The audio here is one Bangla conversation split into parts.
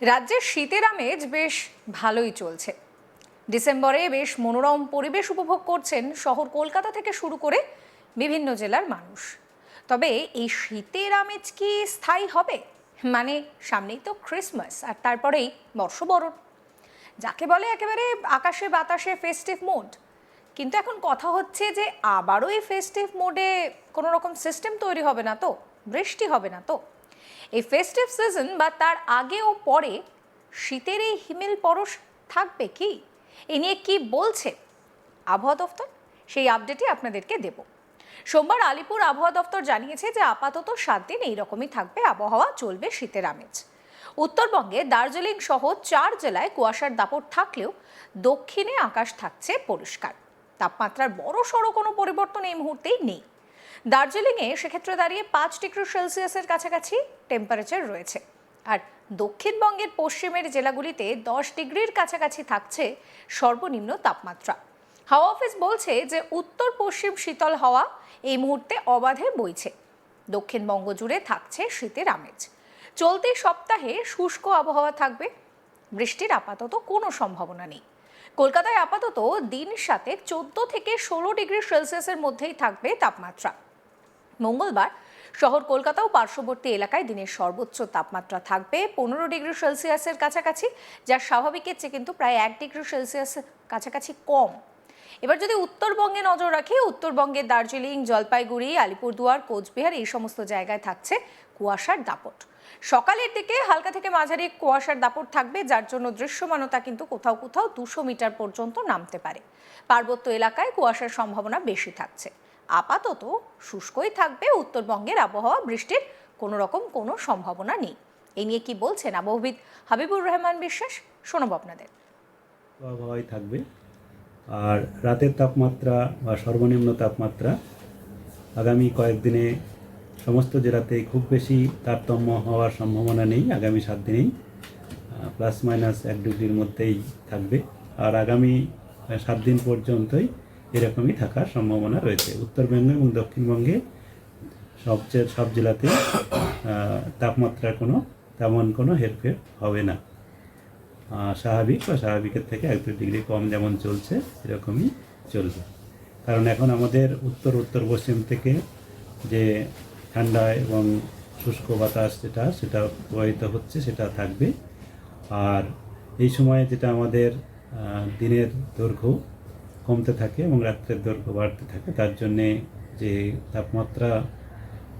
রাজ্যের শীতের আমেজ বেশ ভালোই চলছে। ডিসেম্বরে বেশ মনোরম পরিবেশ উপভোগ করছেন শহর কলকাতা থেকে শুরু করে বিভিন্ন জেলার মানুষ। তবে এই শীতের আমেজ কি স্থায়ী হবে? মানে সামনেই তো ক্রিসমাস আর তারপরেই বর্ষবরণ। যাকে বলে একেবারে আকাশে বাতাসে ফেস্টিভ মোড কিন্তু এখন কথা হচ্ছে যে আবারও এই ফেস্টিভ মোডে কোনো রকম সিস্টেম তৈরি হবে না তো? বৃষ্টি হবে না তো? এই ফেস্টিভ সিজন বা তার আগে ও পরে শীতের এই হিমেল পরশ থাকবে কি? এ নিয়ে কি বলছে আবহাওয়া দফতর? সেই আপডেটই আপনাদেরকে দেব। সোমবার আলিপুর আবহাওয়া দফতর জানিয়েছে যে আপাতত সাত দিন এইরকমই থাকবে আবহাওয়া, চলবে শীতের আমেজ। উত্তরবঙ্গে দার্জিলিং সহ চার জেলায় কুয়াশার দাপট থাকলেও দক্ষিণে আকাশ থাকছে পরিষ্কার। তাপমাত্রার বড় সড়ো কোনো পরিবর্তন এই মুহূর্তেই নেই। দার্জিলিংয়ে সেক্ষেত্রে দাঁড়িয়ে পাঁচ ডিগ্রি সেলসিয়াসের কাছাকাছি টেম্পারেচার রয়েছে। আর দক্ষিণবঙ্গের পশ্চিমের জেলাগুলিতে দশ ডিগ্রির কাছাকাছি থাকছে সর্বনিম্ন তাপমাত্রা। হাওয়া অফিস বলছে যে উত্তর পশ্চিম শীতল হাওয়া এই মুহূর্তে অবাধে বইছে। দক্ষিণবঙ্গ জুড়ে থাকছে শীতের আমেজ। চলতি সপ্তাহে শুষ্ক আবহাওয়া থাকবে। বৃষ্টির আপাতত কোনো সম্ভাবনা নেই। কলকাতায় আপাতত দিন সাথে চোদ্দ থেকে ষোলো ডিগ্রি সেলসিয়াসের মধ্যেই থাকবে তাপমাত্রা। মঙ্গলবার শহর কলকাতা ও পার্শ্ববর্তী এলাকায় দিনের সর্বোচ্চ তাপমাত্রা থাকবে পনেরো ডিগ্রি সেলসিয়াসের কাছাকাছি, যা স্বাভাবিকের চেয়ে কিন্তু প্রায় এক ডিগ্রি সেলসিয়াসের কাছাকাছি কম। এবার যদি উত্তরবঙ্গে নজর রাখি, উত্তরবঙ্গের দার্জিলিং, জলপাইগুড়ি, আলিপুরদুয়ার, কোচবিহার এই সমস্ত জায়গায় থাকছে কুয়াশার দাপট। সকালের দিকে হালকা থেকে মাঝারি কুয়াশার দাপট থাকবে, যার জন্য দৃশ্যমানতা কিন্তু কোথাও কোথাও দুশো মিটার পর্যন্ত নামতে পারে। পার্বত্য এলাকায় কুয়াশার সম্ভাবনা বেশি থাকছে। আপাতত শুষ্কই থাকবে উত্তরবঙ্গের আবহাওয়া, বৃষ্টির কোনো রকম কোনো সম্ভাবনা নেই। এই নিয়ে কি বলছেন আবহবিদ হাবিবুর রহমান বিশ্বাস, শোনাব আপনাদের। আবহাওয়াই থাকবে। আর রাতের তাপমাত্রা বা সর্বনিম্ন তাপমাত্রা আগামী কয়েকদিনে সমস্ত জেলাতেই খুব বেশি তারতম্য হওয়ার সম্ভাবনা নেই আগামী সাত দিনেই। প্লাস মাইনাস এক ডিগ্রির মধ্যেই থাকবে। আর আগামী সাত দিন পর্যন্তই এরকমই থাকার সম্ভাবনা রয়েছে। উত্তরবঙ্গে এবং দক্ষিণবঙ্গে সবচেয়ে সব জেলাতে তাপমাত্রার কোনো তেমন কোনো হেরফের হবে না। স্বাভাবিক বা স্বাভাবিকের থেকে এক দু ডিগ্রি কম যেমন চলছে, এরকমই চলবে। কারণ এখন আমাদের উত্তর উত্তর, পশ্চিম থেকে যে ঠান্ডা এবং শুষ্ক বাতাস যেটা, সেটা প্রবাহিত হচ্ছে, সেটা থাকবে। আর এই সময়ে যেটা আমাদের দিনের দৈর্ঘ্য কমতে থাকে এবং রাত্রের দৈর্ঘ্য বাড়তে থাকে। তার জন্যে যে তাপমাত্রা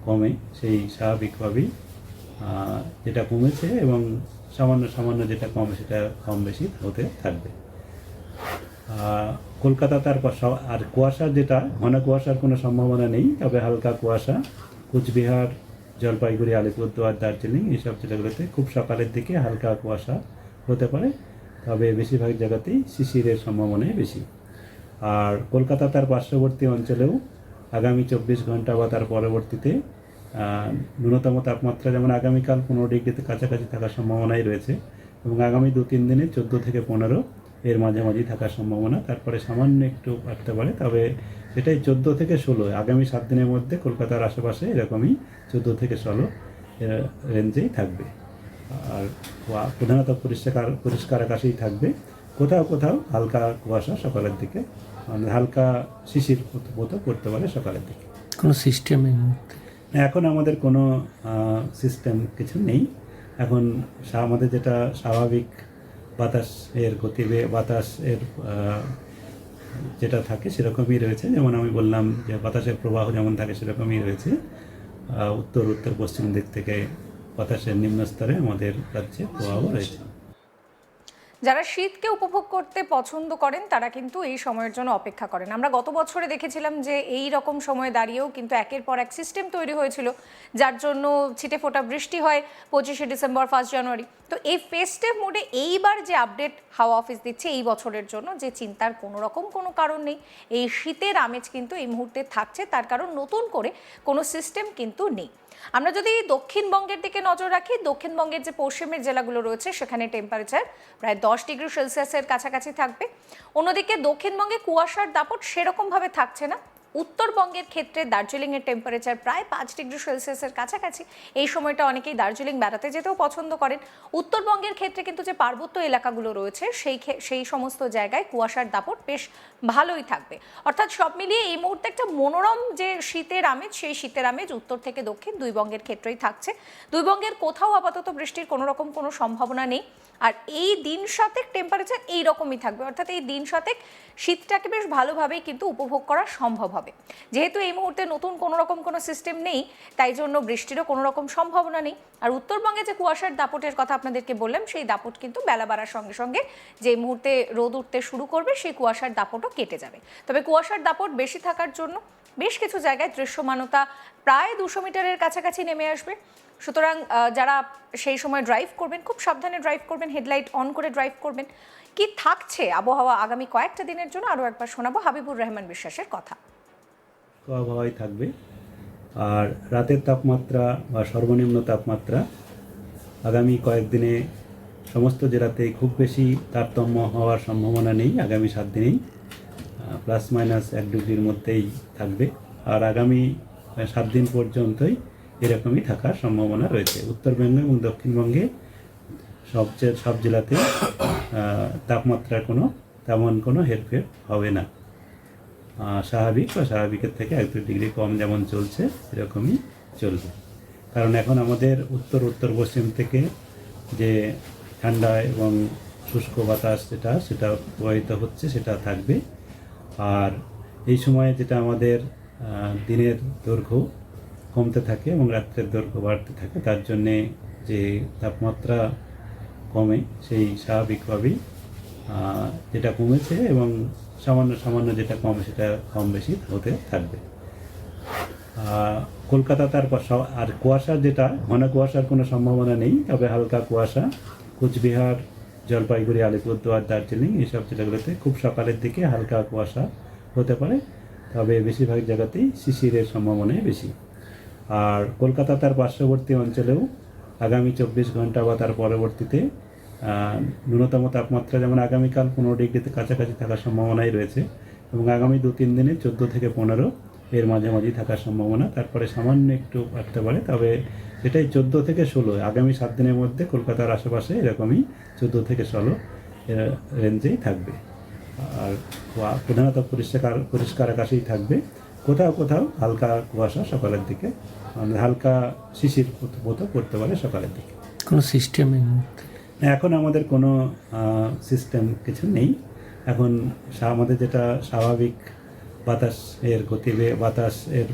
কমে, সেই স্বাভাবিকভাবেই যেটা কমেছে এবং সামান্য সামান্য যেটা কমে, সেটা কম বেশি হতে থাকবে। কলকাতা তার আর কুয়াশা যেটা, ঘন কুয়াশার কোনো সম্ভাবনা নেই, তবে হালকা কুয়াশা, কুচবিহার, জলপাইগুড়ি, আলিপুরদুয়ার, দার্জিলিং এইসব জেলাগুলোতে খুব সকালের দিকে হালকা কুয়াশা হতে পারে, তবে বেশিরভাগ জায়গাতেই শিশিরের সম্ভাবনাই বেশি। আর কলকাতা তার পার্শ্ববর্তী অঞ্চলেও আগামী চব্বিশ ঘণ্টা বা তার পরবর্তীতে ন্যূনতম তাপমাত্রা যেমন আগামীকাল পনেরো ডিগ্রিতে কাছাকাছি থাকার সম্ভাবনাই রয়েছে এবং আগামী দু তিন দিনে চোদ্দ থেকে পনেরো এর মাঝামাঝি থাকার সম্ভাবনা। তারপরে সামান্য একটু বাড়তে পারে, তবে সেটাই চোদ্দ থেকে ষোলো। আগামী সাত দিনের মধ্যে কলকাতার আশেপাশে এরকমই চোদ্দ থেকে ষোলো রেঞ্জেই থাকবে। আর প্রধানত পরিষ্কার পরিষ্কার আকাশেই থাকবে। কোথাও কোথাও হালকা কুয়াশা সকালের দিকে মানে হালকা শিশির মতো পড়তে পারে সকালের দিকে। কোনো সিস্টেমের মধ্যে এখন আমাদের কোনো সিস্টেম কিছু নেই। এখন আমাদের যেটা স্বাভাবিক বাতাসের গতিবে বাতাসের যেটা থাকে সেরকমই রয়েছে। যেমন আমি বললাম যে বাতাসের প্রবাহ যেমন থাকে সেরকমই রয়েছে। উত্তর উত্তর পশ্চিম দিক থেকে বাতাসের নিম্ন স্তরে আমাদের রাজ্যে প্রবাহ রয়েছে। যারা শীতকে উপভোগ করতে পছন্দ করেন, তারা কিন্তু এই সময়ের জন্য অপেক্ষা করেন। আমরা গত বছরে দেখেছিলাম যে এই রকম সময় দাঁড়িয়েও কিন্তু একের পর এক সিস্টেম তৈরি হয়েছিল, যার জন্য ছিটে ফোটা বৃষ্টি হয় পঁচিশে ডিসেম্বর ফার্স্ট জানুয়ারি তো এই ফেস্টিভ মোডে এইবার যে আপডেট হাওয়া অফিস দিচ্ছে এই বছরের জন্য, যে চিন্তার কোনো রকম কোনো কারণ নেই। এই শীতের আমেজ কিন্তু এই মুহূর্তে থাকছে, তার কারণ নতুন করে কোনো সিস্টেম কিন্তু নেই। আমরা যদি দক্ষিণবঙ্গের দিকে নজর রাখি, দক্ষিণবঙ্গের যে পশ্চিমের জেলাগুলো রয়েছে, সেখানে টেম্পারেচার প্রায় দশ ডিগ্রি সেলসিয়াসের কাছাকাছি থাকবে। অন্যদিকে দক্ষিণবঙ্গে কুয়াশার দাপট সেরকমভাবে থাকছে না। উত্তরবঙ্গের ক্ষেত্রে দার্জিলিংয়ের টেম্পারেচার প্রায় পাঁচ ডিগ্রি সেলসিয়াসের কাছাকাছি। এই সময়টা অনেকেই দার্জিলিং বেড়াতে যেতেও পছন্দ করেন। উত্তরবঙ্গের ক্ষেত্রে কিন্তু যে পার্বত্য এলাকাগুলো রয়েছে, সেই সেই সমস্ত জায়গায় কুয়াশার দাপট বেশ ভালোই থাকবে। অর্থাৎ সব মিলিয়ে এই মুহূর্তে একটা মনোরম যে শীতের আমেজ, সেই শীতের আমেজ উত্তর থেকে দক্ষিণ দুই বঙ্গের ক্ষেত্রেই থাকছে। দুই বঙ্গের কোথাও আপাতত বৃষ্টির কোনো রকম কোনো সম্ভাবনা নেই। আর এই দিন সাতেক টেম্পারেচার এই রকমই থাকবে। অর্থাৎ এই দিন সাতেক শীতটাকে বেশ ভালোভাবেই কিন্তু উপভোগ করা সম্ভব হবে। যেহেতু এই মুহূর্তে নতুন কোনো রকম কোনো সিস্টেম নেই, তাই জন্য বৃষ্টিরও কোনো রকম সম্ভাবনা নেই। আর উত্তরবঙ্গে যে কুয়াশার দাপটের কথা আপনাদেরকে বললাম, সেই দাপট কিন্তু বেলা বাড়ার সঙ্গে সঙ্গে যে মুহূর্তে রোদ উঠতে শুরু করবে, সেই কুয়াশার দাপটও কেটে যাবে। তবে কুয়াশার দাপট বেশি থাকার জন্য বেশ কিছু জায়গায় দৃশ্যমানতা প্রায় দুশো মিটারের কাছাকাছি নেমে আসবে। সুতরাং যারা সেই সময় ড্রাইভ করবেন, খুব সাবধানে ড্রাইভ করবেন হেডলাইট অন করে ড্রাইভ করবেন। কি থাকছে আবহাওয়া আগামী কয়েকটা দিনের জন্য, আরও একবার শোনাবো হাবিবুর রহমান বিশ্বাসের কথা। আবহাওয়াই থাকবে। আর রাতের তাপমাত্রা বা সর্বনিম্ন তাপমাত্রা আগামী কয়েকদিনে সমস্ত জেলাতেই খুব বেশি তারতম্য হওয়ার সম্ভাবনা নেই আগামী সাত দিনেই। প্লাস মাইনাস এক ডিগ্রির মধ্যেই থাকবে। আর আগামী সাত দিন পর্যন্তই এরকমই থাকার সম্ভাবনা রয়েছে। উত্তরবঙ্গে এবং দক্ষিণবঙ্গে সবচেয়ে সব জেলাতে তাপমাত্রার কোনো তেমন কোনো হেরফের হবে না। স্বাভাবিক বা স্বাভাবিকের থেকে এক দু ডিগ্রি কম যেমন চলছে, এরকমই চলবে। কারণ এখন আমাদের উত্তর উত্তর, পশ্চিম থেকে যে ঠান্ডা এবং শুষ্ক বাতাস যেটা, সেটা প্রবাহিত হচ্ছে, সেটা থাকবে। আর এই সময়ে যেটা আমাদের দিনের দৈর্ঘ্য কমতে থাকে এবং রাত্রের দৈর্ঘ্য বাড়তে থাকে, তার জন্যে যে তাপমাত্রা কমে, সেই স্বাভাবিকভাবেই যেটা কমেছে এবং সামান্য সামান্য যেটা কম, সেটা কম বেশি হতে থাকবে। কলকাতা তারপর আর কুয়াশা যেটা, ঘন কুয়াশার কোনো সম্ভাবনা নেই, তবে হালকা কুয়াশা, কুচবিহার, জলপাইগুড়ি, আলিপুরদুয়ার, দার্জিলিং, এইসব জেলাগুলোতে খুব সকালের দিকে হালকা কুয়াশা হতে পারে, তবে বেশিরভাগ জায়গাতেই শিশিরের সম্ভাবনাই বেশি। আর কলকাতা তার পার্শ্ববর্তী অঞ্চলেও আগামী চব্বিশ ঘণ্টা বা তার পরবর্তীতে ন্যূনতম তাপমাত্রা যেমন আগামীকাল পনেরো ডিগ্রিতে কাছাকাছি থাকার সম্ভাবনাই রয়েছে এবং আগামী দু তিন দিনে চোদ্দ থেকে পনেরো এর মাঝামাঝি থাকার সম্ভাবনা, তারপরে সামান্য একটু বাড়তে পারে, তবে এটাই চোদ্দ থেকে ষোলো, আগামী সাত দিনের মধ্যে কলকাতার আশেপাশে এরকমই চোদ্দ থেকে ষোলো রেঞ্জেই থাকবে। আর প্রধানত পরিষ্কার পরিষ্কার আকাশেই থাকবে। কোথাও কোথাও হালকা কুয়াশা সকালের দিকে মানে হালকা শিশির পড়তে পারে সকালের দিকে। কোনো সিস্টেম এখন আমাদের কোনো সিস্টেম কিছু নেই। এখন আমাদের যেটা স্বাভাবিক বাতাসের গতিবে বাতাসের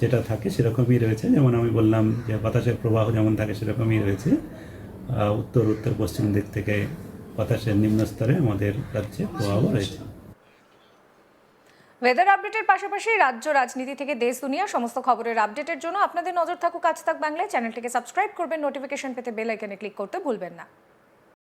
যেটা থাকে সেরকমই রয়েছে। যেমন আমি বললাম যে বাতাসের প্রবাহ যেমন থাকে সেরকমই রয়েছে। উত্তর উত্তর, পশ্চিম দিক থেকে বাতাসের নিম্ন স্তরে আমাদের রাজ্যে প্রবাহ রয়েছে। ওয়েদার আপডেটের পাশাপাশি রাজ্য রাজনীতি থেকে দেশ, দুনিয়া সমস্ত খবরের আপডেটের জন্য আপনাদের নজর থাকুক আজ থাক বাংলায়। চ্যানেলটিকে সাবস্ক্রাইব করবেন নোটিফিকেশন পেতে বেল আইকনে ক্লিক করতে ভুলবেন না।